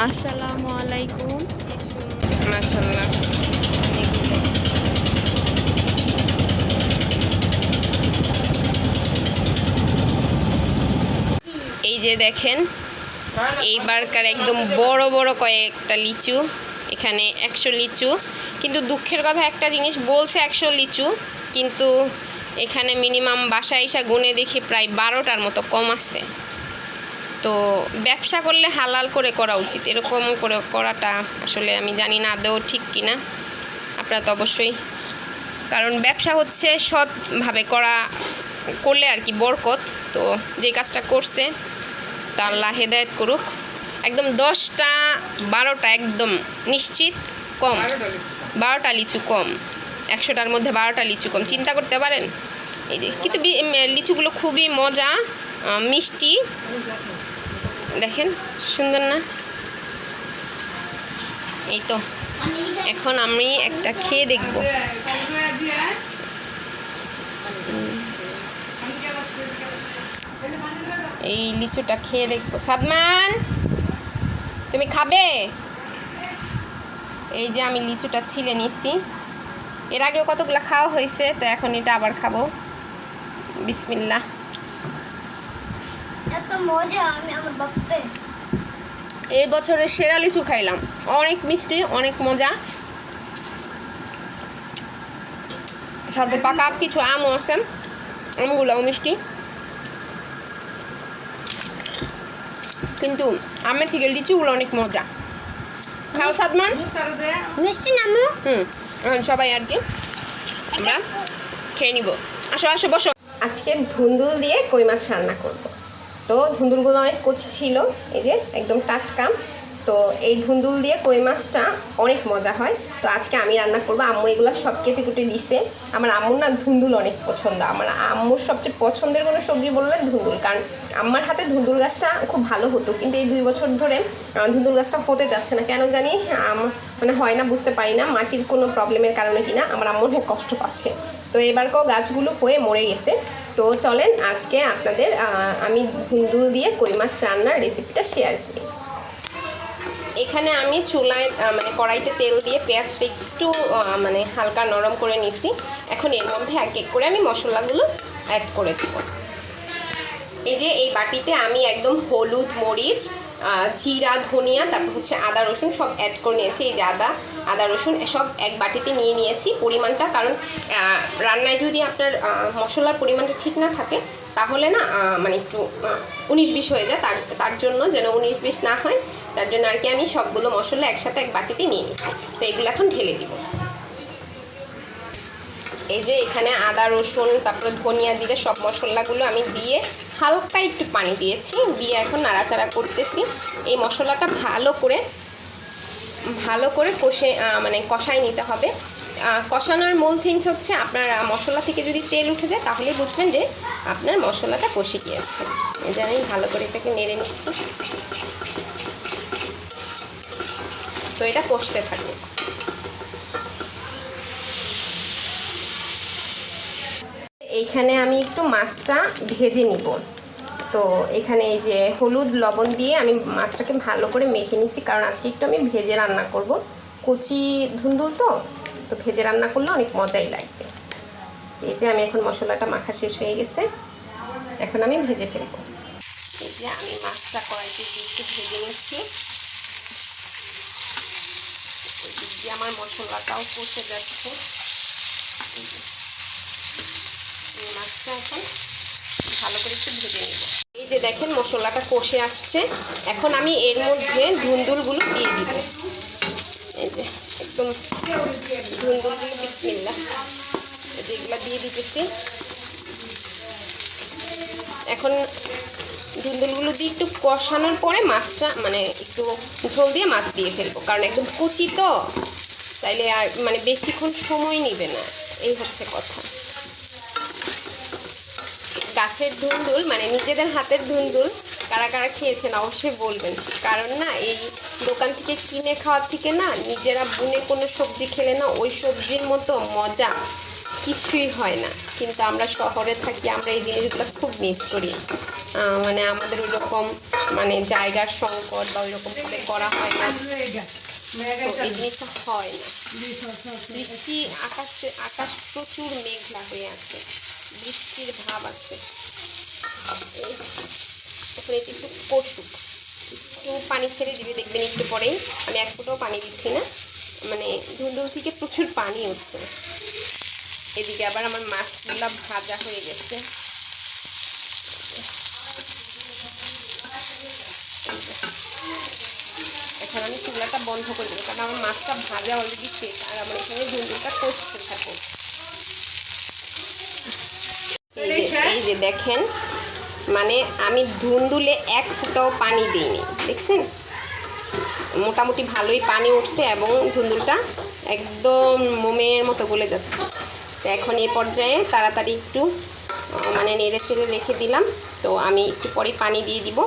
আসসালামু আলাইকুম। মাশাল্লাহ এই যে দেখেন এইবারকার একদম বড় বড় কয়েকটা লিচু এখানে একশো লিচু। কিন্তু দুঃখের কথা একটা জিনিস বলছে একশো লিচু কিন্তু এখানে মিনিমাম বাসা এসে গুনে দেখি প্রায় বারোটার মতো কম আছে। তো ব্যবসা করলে হালাল করে করা উচিত। এরকম করে করাটা আসলে আমি জানি না আদৌ ঠিক কিনা। আপনারা তো অবশ্যই, কারণ ব্যবসা হচ্ছে সৎভাবে করা, করলে আর কি বরকত। তো যে কাজটা করছে তা আল্লাহ হেদায়ত করুক। একদম দশটা, বারোটা একদম নিশ্চিত কম। বারোটা লিচু কম। একশোটার মধ্যে বারোটা লিচু কম। চিন্তা করতে পারেন? এই যে, কিন্তু লিচুগুলো খুবই মজা মিষ্টি। দেখেন, সুন্দর না? এই তো, এখন আমি একটা খেয়ে দেখব। এই লিচুটা খেয়ে দেখব। সাদমান, তুমি খাবে? এই যে আমি লিচুটা ছিলে নিচ্ছি এর আগেও কতগুলো খাওয়া হয়েছে, তো এখন এটা আবার খাব। বিসমিল্লা এত মজা আমি আমার বাপরে এই বছরের সেরা লিচু খাইলাম। অনেক মিষ্টি অনেক মজা। সাথে পাকা কিছু আমও আছে। আমগুলোও মিষ্টি। কিন্তু আমের থেকে লিচুগুলো অনেক মজা। খাও সাদমান। মিষ্টি নামু হুম সবাই আর কি। আমরা খেয়ে নিব। আসো আসো বসো। আজকে ধুন্দুল দিয়ে কই মাছ রান্না করব? তো ধুন্দুলগুলো অনেক কচি ছিল, এই যে একদম টাটকা। তো এই ধুন্দুল দিয়ে কই মাছটা অনেক মজা হয়। তো আজকে আমি রান্না করব, আম্মু এগুলো সব কেটে কুটে দিছে। আমার আম্মুর না ধুন্দুল অনেক পছন্দ। আমার আম্মুর সবচেয়ে পছন্দের কোনো সবজি বললে ধুন্দুল। কারণ আমার হাতে ধুন্দুল গাছটা খুব ভালো হতো। কিন্তু এই দুই বছর ধরে ধুন্দুল গাছটা হতে যাচ্ছে না। কেন জানি মানে হয় না, বুঝতে পারি না, মাটির কোনো প্রবলেমের কারণে কিনা আমার আম্মু অনেক কষ্ট পাচ্ছে। তো এবারকেও গাছগুলো হয়ে মরে গেছে। তো চলেন আজকে আপনাদের আমি ধুন্দুল দিয়ে কই মাছ রান্নার রেসিপিটা শেয়ার করি। এখানে আমি চুলায় মানে কড়াইতে তেল দিয়ে পেঁয়াজটা একটু মানে হালকা নরম করে নিছি। এখন এর মধ্যে এক এক করে আমি মশলাগুলো অ্যাড করে দেবো। এই যে এই বাটিতে আমি একদম হলুদ মরিচ জিরা, ধনিয়া, তারপর হচ্ছে আদা, রসুন সব অ্যাড করে নিয়েছি। এই যে আদা আদা, রসুন সব এক বাটিতে নিয়ে নিয়েছি পরিমাণটা। কারণ রান্নায় যদি আপনার মশলার পরিমাণটা ঠিক না থাকে, তাহলে না মানে একটু উনিশ বিশ হয়ে যায়। তার তার জন্য যেন উনিশ বিশ না হয়, তার জন্য আর কি আমি সবগুলো মশলা একসাথে এক বাটিতে নিয়ে নিচ্ছি তো এগুলো এখন ঢেলে দিব। এই যে এখানে আদা, রসুন, তারপরে ধনিয়া, জিরে সব মশলাগুলো আমি দিয়ে হালকা একটু পানি দিয়েছি, দিয়ে এখন নাড়াচাড়া করতেছি। এই মশলাটা ভালো করে ভালো করে কষে মানে কষাই নিতে হবে। কষানোর মূল থিংস হচ্ছে আপনার মশলা থেকে যদি তেল উঠে যায় তাহলে বুঝবেন যে আপনার মশলাটা কষে গিয়েছে। যে আমি ভালো করে এটাকে নেড়ে নিচ্ছি। তো এটা কষতে থাকবে। এইখানে আমি একটু মাছটা ভেজে নিব। তো এখানে এই যে হলুদ লবণ দিয়ে আমি মাছটাকে ভালো করে মেখে নিচ্ছি কারণ আজকে একটু আমি ভেজে রান্না করব। কচি ধুন্দুল তো তো ভেজে রান্না করলে অনেক মজাই লাগবে। এই যে আমি এখন মশলাটা মাখা শেষ হয়ে গেছে, এখন আমি ভেজে ফেলব। এই যে আমি মাছটা কড়াইতে একটু ভেজে নিচ্ছি। আমার মশলাটাও কষে যাচ্ছে। মাছটা এখন ভালো করে একটু ভেজে নেব। যে দেখেন মশলাটা কষে আসছে, এখন আমি এর মধ্যে ধুন্দুলগুলো দিয়ে দিব। এই যে, একদম ধুন্দুলগুলো বিসমিল্লা এগুলো দিয়ে দিতেছি। এখন ধুন্দুলগুলো দিয়ে একটু কষানোর পরে মাছটা মানে একটু ঝোল দিয়ে মাছ দিয়ে ফেলব। কারণ একদম কুচি তো, তাইলে আর মানে বেশিক্ষণ সময় নেবে না। এই হচ্ছে কথা। গাছের ধুন্দুল মানে নিজেদের হাতের ধুন্দুল কারা কারা খেয়েছেন অবশ্যই বলবেন। কারণ না, এই দোকান থেকে কিনে খাওয়ার থেকে না, নিজেরা বুনে কোনো সবজি খেলে না, ওই সবজির মতো মজা কিছুই হয় না। কিন্তু আমরা শহরে থাকি, আমরা এই জিনিসগুলো খুব মিস করি। মানে আমাদের ওই রকম মানে জায়গার সংকট বা ওই রকমভাবে করা হয় না। জিনিসটা হয় না। বৃষ্টি, আকাশে, আকাশ প্রচুর মেঘলা হয়ে আছে। বৃষ্টির ভাব আছে। এটি একটু কষুক একটু পানি ছেড়ে দিবে, দেখবেন একটু পরেই। আমি এক ফুটাও পানি দিচ্ছি না। মানে ধুন্দুল থেকে প্রচুর পানি উঠছে। এদিকে আবার আমার মাছগুলো ভাজা হয়ে গেছে। এখন আমি চুলাটা বন্ধ করে দেবো, কারণ আমার মাছটা ভাজা অলরেডি শেষ। আর আমার এখানে ধুন্দুলটা কষতে থাকবে এই যে দেখেন মানে আমি ধুন্দুলে এক ফুটাও পানি দিইনি দেখছেন? মোটামুটি ভালোই পানি উঠছে এবং ধুন্দুলটা একদম মোমের মতো গলে যাচ্ছে। তো এখন এই পর্যায়ে তাড়াতাড়ি একটু মানে নেড়ে চেড়ে রেখে দিলাম। তো আমি একটু পরে পানি দিয়ে দিব।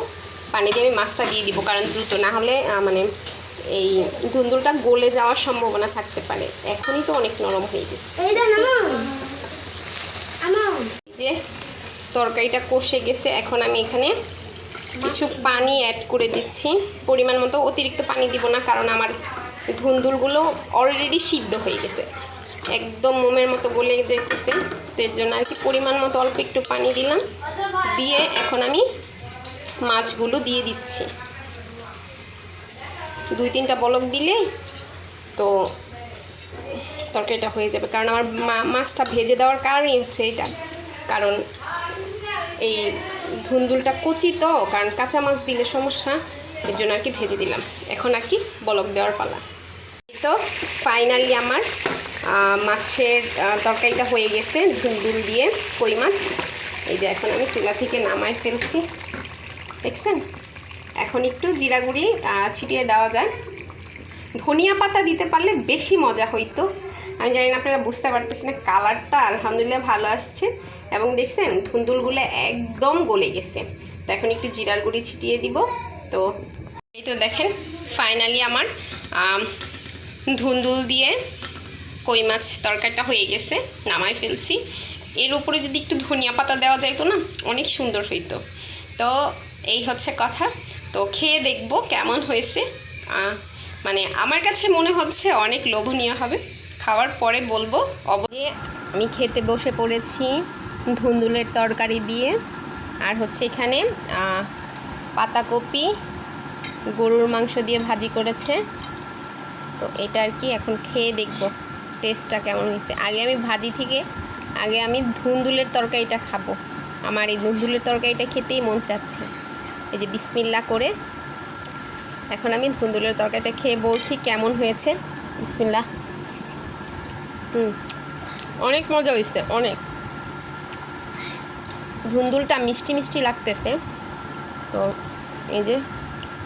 পানি দিয়ে আমি মাছটা দিয়ে দিব কারণ দ্রুত না হলে মানে এই ধুন্দুলটা গলে যাওয়ার সম্ভাবনা থাকতে পারে। এখনই তো অনেক নরম হয়ে গেছে। যে তরকারিটা কষে গেছে এখন আমি এখানে কিছু পানি অ্যাড করে দিচ্ছি। পরিমাণ মতো অতিরিক্ত পানি দিব না কারণ আমার ধুন্দুলগুলো অলরেডি সিদ্ধ হয়ে গেছে। একদম মোমের মতো গলে যেতেছে তো এর জন্য আর কি পরিমাণ মতো অল্প একটু পানি দিলাম। দিয়ে এখন আমি মাছগুলো দিয়ে দিচ্ছি। দুই তিনটা বলক দিলে তো তরকারিটা হয়ে যাবে কারণ আমার মা- মাছটা ভেজে দেওয়ার কারণই হচ্ছে এটা। কারণ এই ধুন্দুলটা কচি তো, কারণ কাঁচা মাছ দিলে সমস্যা এর জন্য আর কি ভেজে দিলাম। এখন আর কি বলক দেওয়ার পালা। তো ফাইনালি আমার মাছের তরকারিটা হয়ে গেছে, ধুন্দুল দিয়ে কই মাছ। এই যে এখন আমি চুলা থেকে নামায় ফেলছি। দেখছেন? এখন একটু জিরা গুঁড়ি ছিটিয়ে দেওয়া যায়। ধনিয়া পাতা দিতে পারলে বেশি মজা হইতো। আমি জানি না, আপনারা বুঝতে পারতেছেন না, কালারটা আলহামদুলিল্লাহ ভালো আসছে। এবং দেখছেন, ধুন্দুলগুলো একদম গলে গেছে। তো এখন একটু জিরার গুঁড়ি ছিটিয়ে দিব। তো এই তো দেখেন ফাইনালি আমার ধুন্দুল দিয়ে কই মাছ তরকারিটা হয়ে গেছে, নামাই ফেলছি। এর উপরে যদি একটু ধনিয়া পাতা দেওয়া যাইতো না, অনেক সুন্দর হইতো। তো এই হচ্ছে কথা। তো খেয়ে দেখব কেমন হয়েছে। মানে আমার কাছে মনে হচ্ছে অনেক লোভনীয় হবে। খাওয়ার পরে বলব, অবশ্যই আমি খেতে বসে পড়েছি ধুন্দুলের তরকারি দিয়ে। আর হচ্ছে এখানে পাতাকপি, গরুর মাংস দিয়ে ভাজি করেছে। তো এটা আর কি এখন খেয়ে দেখব টেস্টটা কেমন হয়েছে। আগে আমি ভাজি থেকে, আগে আমি ধুন্দুলের তরকারিটা খাব। আমার এই ধুন্দুলের তরকারিটা খেতেই মন চাচ্ছে। এই যে বিসমিল্লা করে, এখন আমি ধুন্দুলের তরকারিটা খেয়ে বলছি কেমন হয়েছে। বিসমিল্লা অনেক মজা হয়েছে অনেক। ধুন্দুলটা মিষ্টি মিষ্টি লাগতেছে। তো এই যে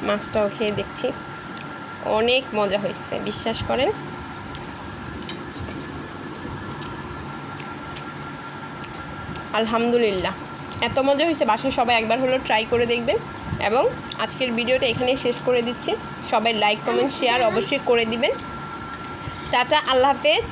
মাছটাও খেয়ে দেখছি। অনেক মজা হয়েছে বিশ্বাস করেন। আলহামদুলিল্লাহ। এত মজা হয়েছে বাসায় সবাই একবার হলো ট্রাই করে দেখবেন। এবং আজকের ভিডিওটা এখানেই শেষ করে দিচ্ছি। সবাই লাইক কমেন্ট শেয়ার অবশ্যই করে দিবেন। টাটা, আল্লাহ হাফেজ।